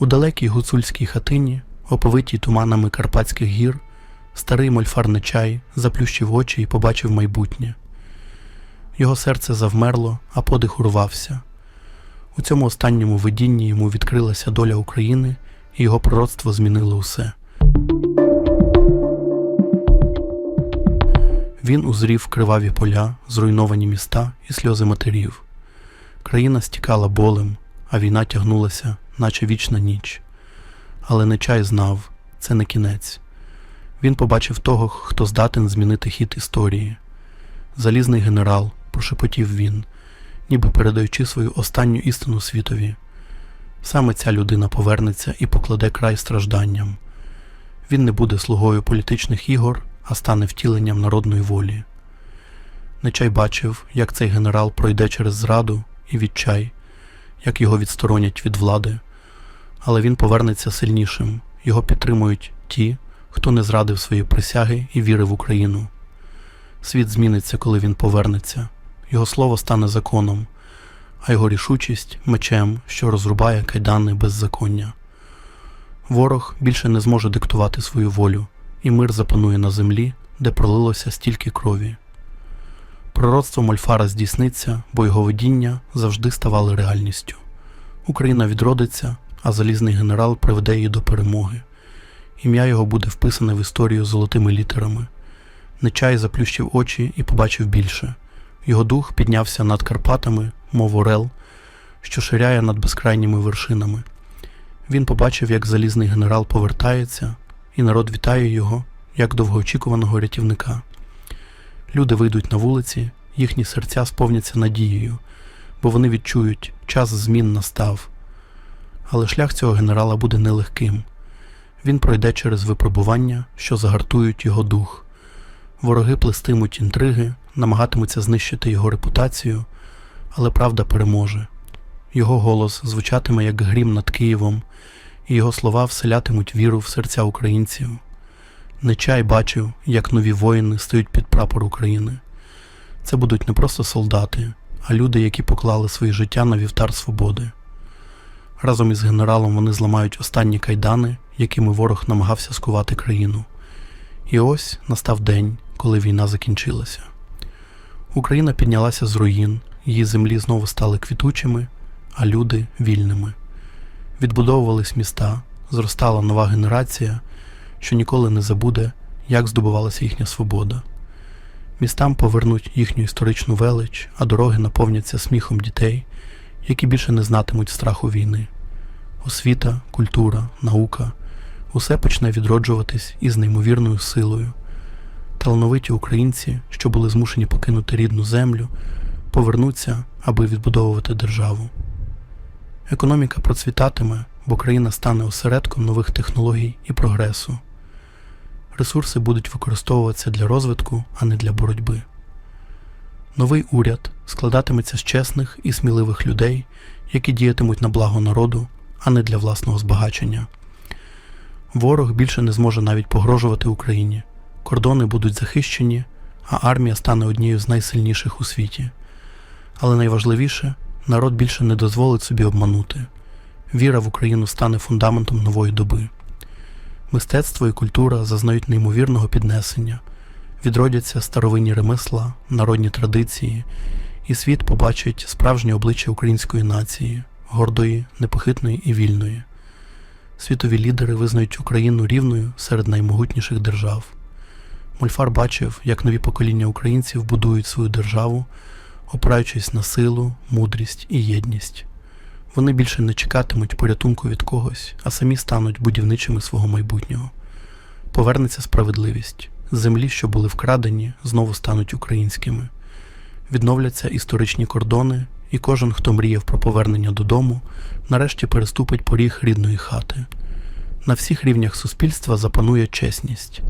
У далекій гуцульській хатині, оповитій туманами Карпатських гір, старий мольфар Нечай заплющив очі і побачив майбутнє. Його серце завмерло, а подих урвався. У цьому останньому видінні йому відкрилася доля України, і його пророцтво змінило усе. Він узрів криваві поля, зруйновані міста і сльози матерів. Країна стікала болем, а війна тягнулася, наче вічна ніч. Але Нечай знав, це не кінець. Він побачив того, хто здатен змінити хід історії. Залізний генерал, прошепотів він, ніби передаючи свою останню істину світові. Саме ця людина повернеться і покладе край стражданням. Він не буде слугою політичних ігор, а стане втіленням народної волі. Нечай бачив, як цей генерал пройде через зраду і відчай, як його відсторонять від влади, але він повернеться сильнішим, його підтримують ті, хто не зрадив свої присяги і вірив в Україну. Світ зміниться, коли він повернеться, його слово стане законом, а його рішучість мечем, що розрубає кайдани беззаконня. Ворог більше не зможе диктувати свою волю, і мир запанує на землі, де пролилося стільки крові. Пророцтво Мольфара здійсниться, бо його видіння завжди ставали реальністю. Україна відродиться, а залізний генерал приведе її до перемоги. Ім'я його буде вписане в історію золотими літерами. Нечай заплющив очі і побачив більше. Його дух піднявся над Карпатами, мов орел, що ширяє над безкрайніми вершинами. Він побачив, як залізний генерал повертається, і народ вітає його, як довгоочікуваного рятівника. Люди вийдуть на вулиці, їхні серця сповняться надією, бо вони відчують, час змін настав. Але шлях цього генерала буде нелегким. Він пройде через випробування, що загартують його дух. Вороги плестимуть інтриги, намагатимуться знищити його репутацію, але правда переможе. Його голос звучатиме як грім над Києвом, і його слова вселятимуть віру в серця українців. Нечай бачив, як нові воїни стають під прапор України. Це будуть не просто солдати, а люди, які поклали своє життя на вівтар свободи. Разом із генералом вони зламають останні кайдани, якими ворог намагався скувати країну. І ось настав день, коли війна закінчилася. Україна піднялася з руїн, її землі знову стали квітучими, а люди вільними. Відбудовувались міста, зростала нова генерація, що ніколи не забуде, як здобувалася їхня свобода. Містам повернуть їхню історичну велич, а дороги наповняться сміхом дітей, які більше не знатимуть страху війни. Освіта, культура, наука усе почне відроджуватись із неймовірною силою. Талановиті українці, що були змушені покинути рідну землю, повернуться, аби відбудовувати державу. Економіка процвітатиме, бо країна стане осередком нових технологій і прогресу. Ресурси будуть використовуватися для розвитку, а не для боротьби. Новий уряд складатиметься з чесних і сміливих людей, які діятимуть на благо народу, а не для власного збагачення. Ворог більше не зможе навіть погрожувати Україні. Кордони будуть захищені, а армія стане однією з найсильніших у світі. Але найважливіше, народ більше не дозволить собі обманути. Віра в Україну стане фундаментом нової доби. Мистецтво і культура зазнають неймовірного піднесення, відродяться старовинні ремесла, народні традиції, і світ побачить справжнє обличчя української нації, гордої, непохитної і вільної. Світові лідери визнають Україну рівною серед наймогутніших держав. Мольфар бачив, як нові покоління українців будують свою державу, опираючись на силу, мудрість і єдність. Вони більше не чекатимуть порятунку від когось, а самі стануть будівничими свого майбутнього. Повернеться справедливість. Землі, що були вкрадені, знову стануть українськими. Відновляться історичні кордони, і кожен, хто мріяв про повернення додому, нарешті переступить поріг рідної хати. На всіх рівнях суспільства запанує чесність.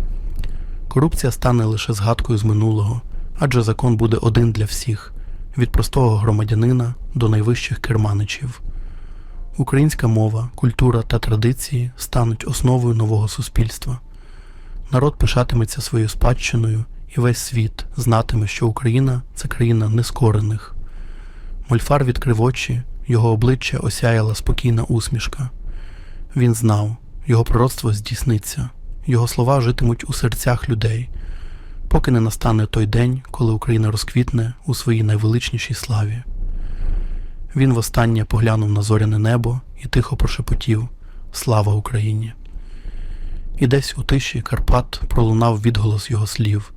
Корупція стане лише згадкою з минулого, адже закон буде один для всіх від простого громадянина до найвищих керманичів. Українська мова, культура та традиції стануть основою нового суспільства. Народ пишатиметься своєю спадщиною, і весь світ знатиме, що Україна це країна нескорених. Мольфар відкрив очі, його обличчя осяяла спокійна усмішка. Він знав, його пророцтво здійсниться, його слова житимуть у серцях людей, поки не настане той день, коли Україна розквітне у своїй найвеличнішій славі. Він востаннє поглянув на зоряне небо і тихо прошепотів Слава Україні! І десь у тиші Карпат пролунав відголос його слів,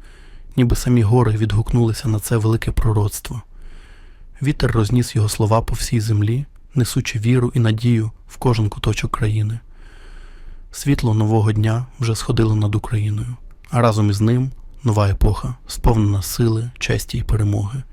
ніби самі гори відгукнулися на це велике пророцтво. Вітер розніс його слова по всій землі, несучи віру і надію в кожен куточок країни. Світло нового дня вже сходило над Україною, а разом із ним нова епоха, сповнена сили, честі і перемоги.